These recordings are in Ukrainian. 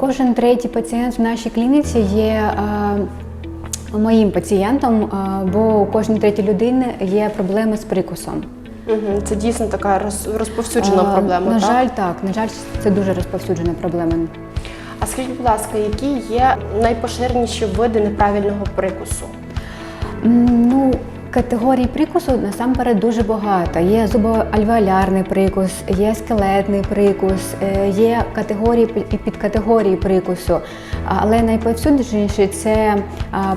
Кожен третій пацієнт в нашій клініці є е, моїм пацієнтом, е, бо у кожної третій людини є проблеми з прикусом. Це дійсно така розповсюджена Е, проблема. На так? жаль, так. На жаль, це дуже розповсюджена проблема. А скажіть, будь ласка, які є найпоширеніші види неправильного прикусу? Ну, категорій прикусу насамперед дуже багато. Є зубоальвеолярний прикус, є скелетний прикус, е, є категорії і підкатегорії прикусу. Але найповсюдженіший це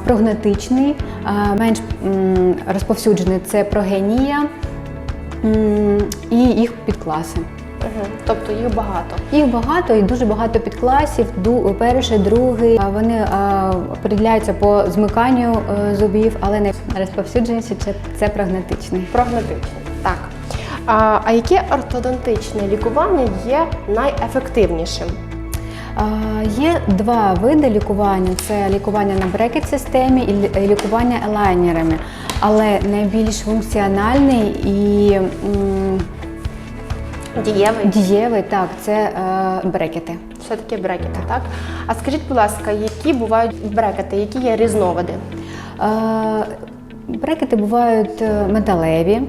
прогнатичний, менш розповсюджений це прогенія і їх підкласи. Угу. Тобто їх багато. Їх багато і дуже багато підкласів. Перший, другий. Вони а, определяються по змиканню е, зубів, але найрозповсюдженіші це, це прогнатичний. Прогнатичні. Так. А, а яке ортодонтичне лікування є найефективнішим? А, Є два види лікування: це лікування на брекет-системі і і лікування елайнерами. Але найбільш функціональний і Дієвий? дієвий так, це е, брекети. Все-таки брекети, так? А скажіть, будь ласка, які бувають брекети, які є різновиди? Е, Брекети бувають е, металеві, е,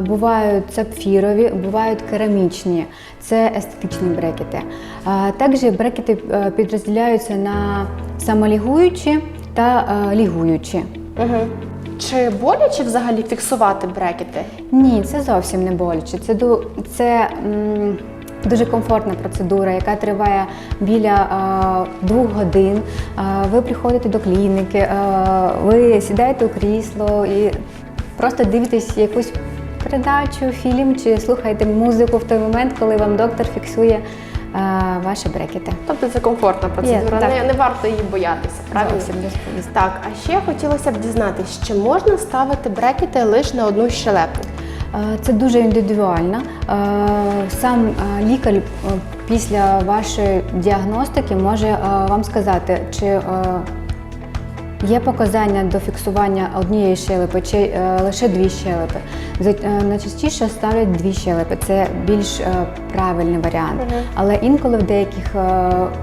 бувають сапфірові, бувають керамічні. Це естетичні брекети. Е, Також брекети підрозділяються на самолігуючі та е, лігуючі. Угу. Чи боляче взагалі фіксувати брекети? Ні, це зовсім не боляче. Це, це м, дуже комфортна процедура, яка триває біля е, двох годин. Е, ви приходите до клініки, е, ви сідаєте у крісло і просто дивитесь якусь передачу, фільм чи слухаєте музику в той момент, коли вам доктор фіксує ваші брекети. Тобто це комфортна процедура, так. не, не варто її боятися, правильно? Так, а ще хотілося б дізнатися, чи можна ставити брекети лише на одну щелепу? Е, Це дуже індивідуально. Е, Сам е, лікар е, після вашої діагностики може е, вам сказати, чи е, є показання до фіксування однієї щелепи, чи е, лише дві щелепи. За- е, Найчастіше ставлять дві щелепи. Це більш е, правильний варіант. Угу. Але інколи в деяких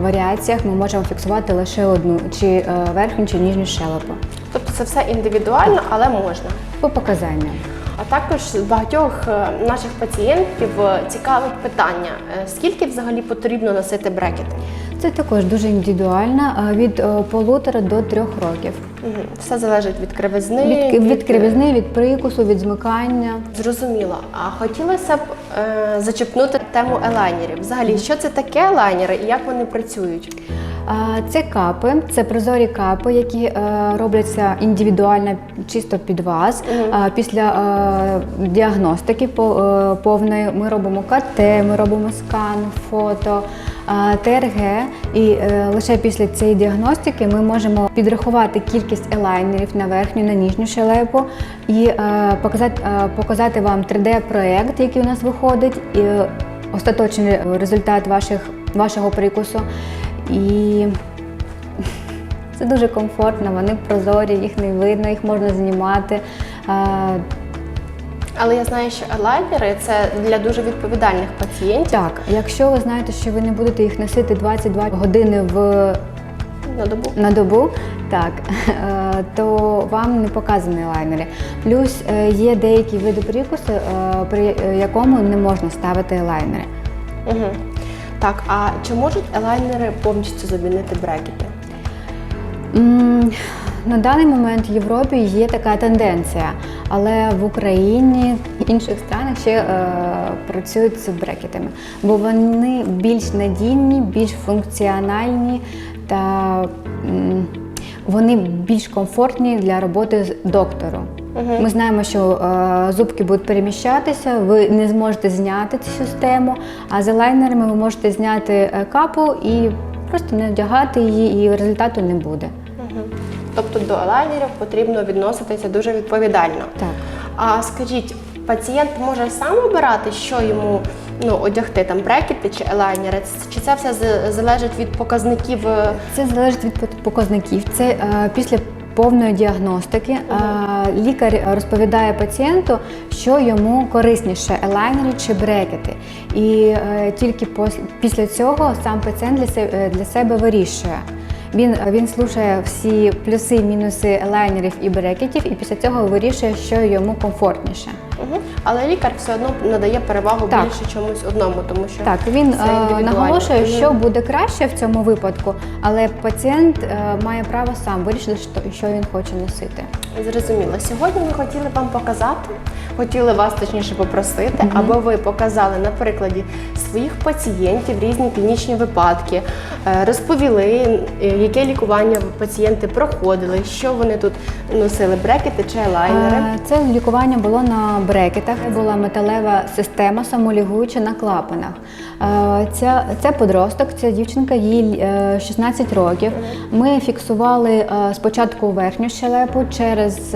варіаціях ми можемо фіксувати лише одну, чи верхню, чи нижню щелепу. Тобто це все індивідуально, але можна. По показанням. А також багатьох е, наших пацієнтів е, цікавить питання: е, скільки взагалі потрібно носити брекети? Це також дуже індивідуально, від полутора до трьох років. Все залежить від кривизни. Від, від кривизни, від прикусу, від змикання. Зрозуміло. А хотілося б е, зачепнути тему елайнерів. Взагалі, що це таке елайнери і як вони працюють? Це капи, це прозорі капи, які е, робляться індивідуально чисто під вас. А, Після е, діагностики е, повної ми робимо КТ, ми робимо скан, фото, ТРГ. І е, лише після цієї діагностики ми можемо підрахувати кількість елайнерів на верхню, на нижню щелепу і е, показати, е, показати вам 3D-проект, який у нас виходить. І, е, Остаточний результат ваших, вашого прикусу. І це дуже комфортно, вони прозорі, їх не видно, їх можна знімати. Але я знаю, що елайнери це для дуже відповідальних пацієнтів Так, якщо ви знаєте, що ви не будете їх носити 22 години в, на добу. на добу, так, е, то вам не показані лайнери. Плюс е, є деякі види прикусу, е, при якому не можна ставити лайнери. Угу. Так, а чи можуть елайнери повністю замінити брекети? На даний момент в Європі є така тенденція, але в Україні в інших странах ще е, працюють з брекетами, бо вони більш надійні, більш функціональні та м, вони більш комфортні для роботи з доктором. Ми знаємо, що е, зубки будуть переміщатися, ви не зможете зняти цю систему, а з елайнерами ви можете зняти е, капу і просто не вдягати її, і результату не буде. Угу. Тобто до елайнерів потрібно відноситися дуже відповідально. Так. А скажіть, пацієнт може сам обирати, що йому ну, одягти, там брекети чи елайнери? Чи це все залежить від показників? е, Це залежить від показників. Це е, після повної діагностики. А, Лікар розповідає пацієнту, що йому корисніше елайнери чи брекети. І е, тільки після цього сам пацієнт для себе, для себе вирішує. Він, він слушає всі плюси і мінуси елайнерів і брекетів, і після цього вирішує, що йому комфортніше. Угу. Але лікар все одно надає перевагу Так. більше чомусь одному, тому що Так, він це е, наголошує, що буде краще в цьому випадку, але пацієнт е, має право сам вирішити, що він хоче носити. Зрозуміло. Сьогодні ми хотіли вам показати, хотіли вас точніше попросити, аби ви показали на прикладі своїх пацієнтів різні клінічні випадки, е, розповіли, е, яке лікування пацієнти проходили, що вони тут носили, брекети чи елайнери. Е, Це лікування було на брекетах. Була металева система, самолігуюча на клапанах. Ця, це подросток, ця дівчинка, їй е, 16 років. Ми фіксували спочатку верхню щелепу, через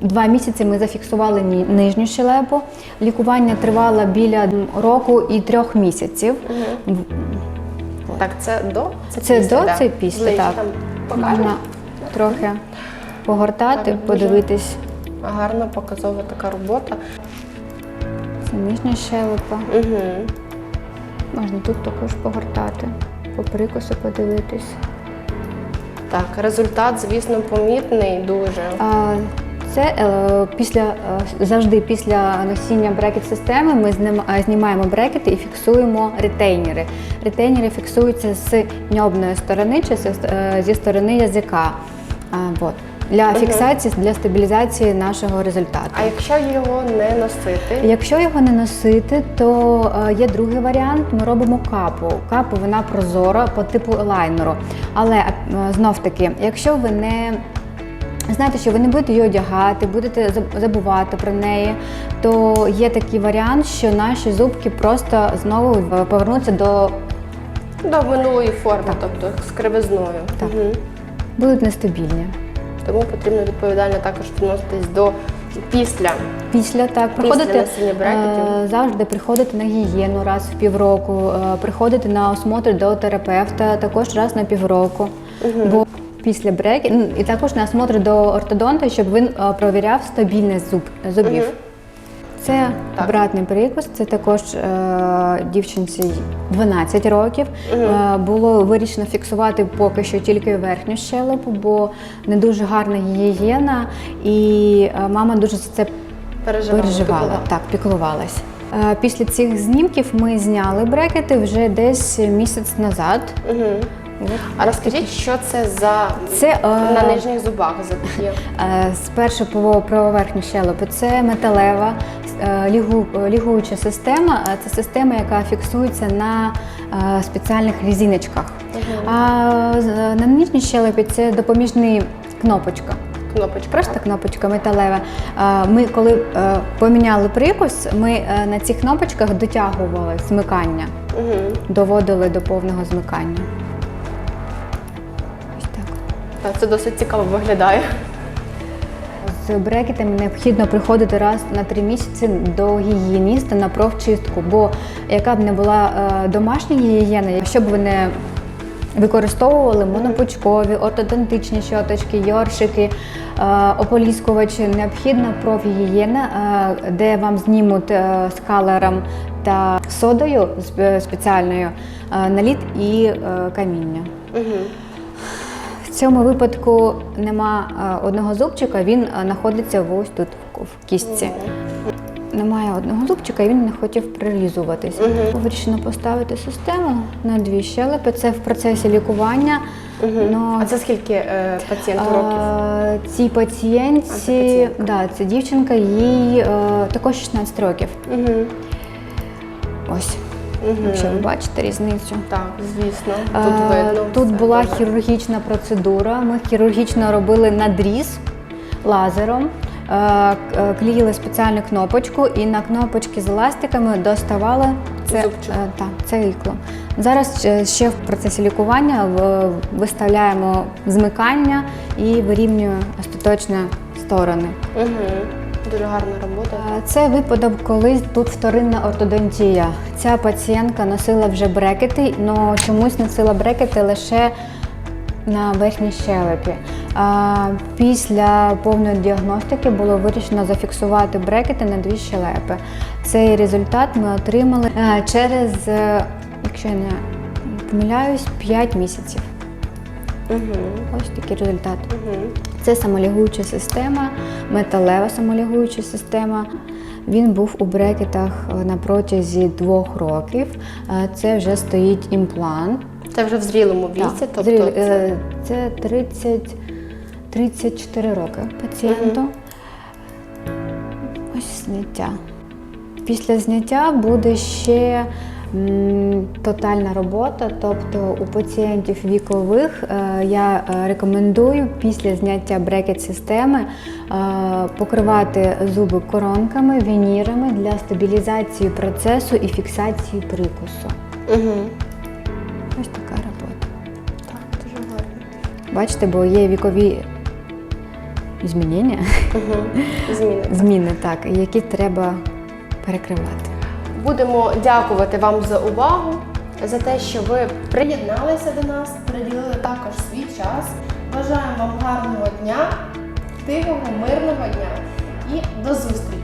два місяці ми зафіксували нижню щелепу. Лікування тривало біля року і трьох місяців. Так, це до Це після, до, да? це після, Ближче так. там? Можна трохи погортати, Так, подивитись. Гарна показова така робота. Це нижня щелепа. Угу. Можна тут також погортати, по прикосу подивитись. Так, результат, звісно, помітний дуже. А, Це е, після е, завжди після носіння брекет-системи ми е, знімаємо брекети і фіксуємо ретейнери. Ретейнери фіксуються з ньобної сторони чи з- е, зі сторони язика. А, вот. Для фіксації, для стабілізації нашого результату. А якщо його не носити, Якщо його не носити, то е, є другий варіант. Ми робимо капу. Капу вона прозора по типу елайнеру. Але е, знов таки, якщо ви не знаєте, що ви не будете її одягати, будете забувати про неї, то є такий варіант, що наші зубки просто знову повернуться до до минулої форми, тобто з кривизною. Так. Мгм. будуть нестабільні. Тому потрібно відповідально також відноситись до після. Після так приходити е, завжди приходити на гігієну раз в півроку, е, приходити на осмотр до терапевта також раз на півроку. Бо після брекетів, ну, і також на осмотр до ортодонта, щоб він е, провіряв стабільність зуб, зубів. Мгм. Це Так. обратний прикус, це також е, дівчинці 12 років. Е, було вирішено фіксувати поки що тільки верхню щелепу, бо не дуже гарна гігієна, і е, мама дуже за це Переживала. переживала, піклувала. так, піклувалась. Е, Після цих знімків ми зняли брекети вже десь місяць назад. Мгм. А розкажіть, що це за Це е, на нижніх зубах за такі? Е, Спершу по про верхню щелепу це металева е, лігу, лігуюча система. Це система, яка фіксується на спеціальних різиночках. А на нижній щелепі це допоміжний кнопочка. Кнопочка. Просто кнопочка металева. Ми коли поміняли прикус, ми на цих кнопочках дотягували змикання, Угу. доводили до повного змикання. Так. Це досить цікаво виглядає. З брекетами необхідно приходити раз на три місяці до гігієніста на профчистку, бо яка б не була е, домашня гігієна, якщо б ви не використовували монопучкові, ортодонтичні щоточки, йоршики, е, ополіскувачі, необхідна профгігієна, е, де вам знімуть скалером та содою сп- спеціальною наліт і каміння. Угу. В цьому випадку нема е, одного зубчика, він е, знаходиться ось тут в- кістці. Немає одного зубчика, і він не хотів прирізуватися. Вирішено поставити систему на дві щелепи. Це в процесі лікування. Но, А це скільки е, пацієнту років? е, цій пацієнтці, А, це пацієнтка. да, це дівчинка, їй е, також 16 років. Угу. Ось, Угу. якщо ви бачите різницю. Так, звісно. Е, Тут видно. Тут все була добре. хірургічна процедура. Ми хірургічно робили надріз лазером, е, е, клеїли спеціальну кнопочку і на кнопочки з еластиками доставали це, та, це ікло. Зараз ще в процесі лікування виставляємо змикання і вирівнюємо остаточно сторони. Угу. Дуже гарна робота. Це випадок, коли тут вторинна ортодонтія. Ця пацієнтка носила вже брекети, але чомусь носила брекети лише на верхній щелепі. Після повної діагностики було вирішено зафіксувати брекети на дві щелепи. Цей результат ми отримали через, е, якщо я не помиляюсь, 5 місяців. Угу. Ось такий результат. Угу. Це самолігуюча система, металева самолігуюча система. Він був у брекетах е, на протязі двох років. Е, Це вже стоїть імплант. Це вже в зрілому віці, Так, тобто це... е, це 30, 34 роки пацієнту. Ось зняття. Після зняття буде ще тотальна робота, тобто у пацієнтів вікових е, я е, рекомендую після зняття брекет-системи е, покривати зуби коронками, вінірами для стабілізації процесу і фіксації прикусу. Угу. Ось така робота. Так, дуже гарно. Бачите, бо є вікові змінення, Угу. Зміни. зміни, так, які треба перекривати. Будемо дякувати вам за увагу, за те, що ви приєдналися до нас, приділили також свій час. Бажаємо вам гарного дня, тихого, мирного дня і до зустрічі!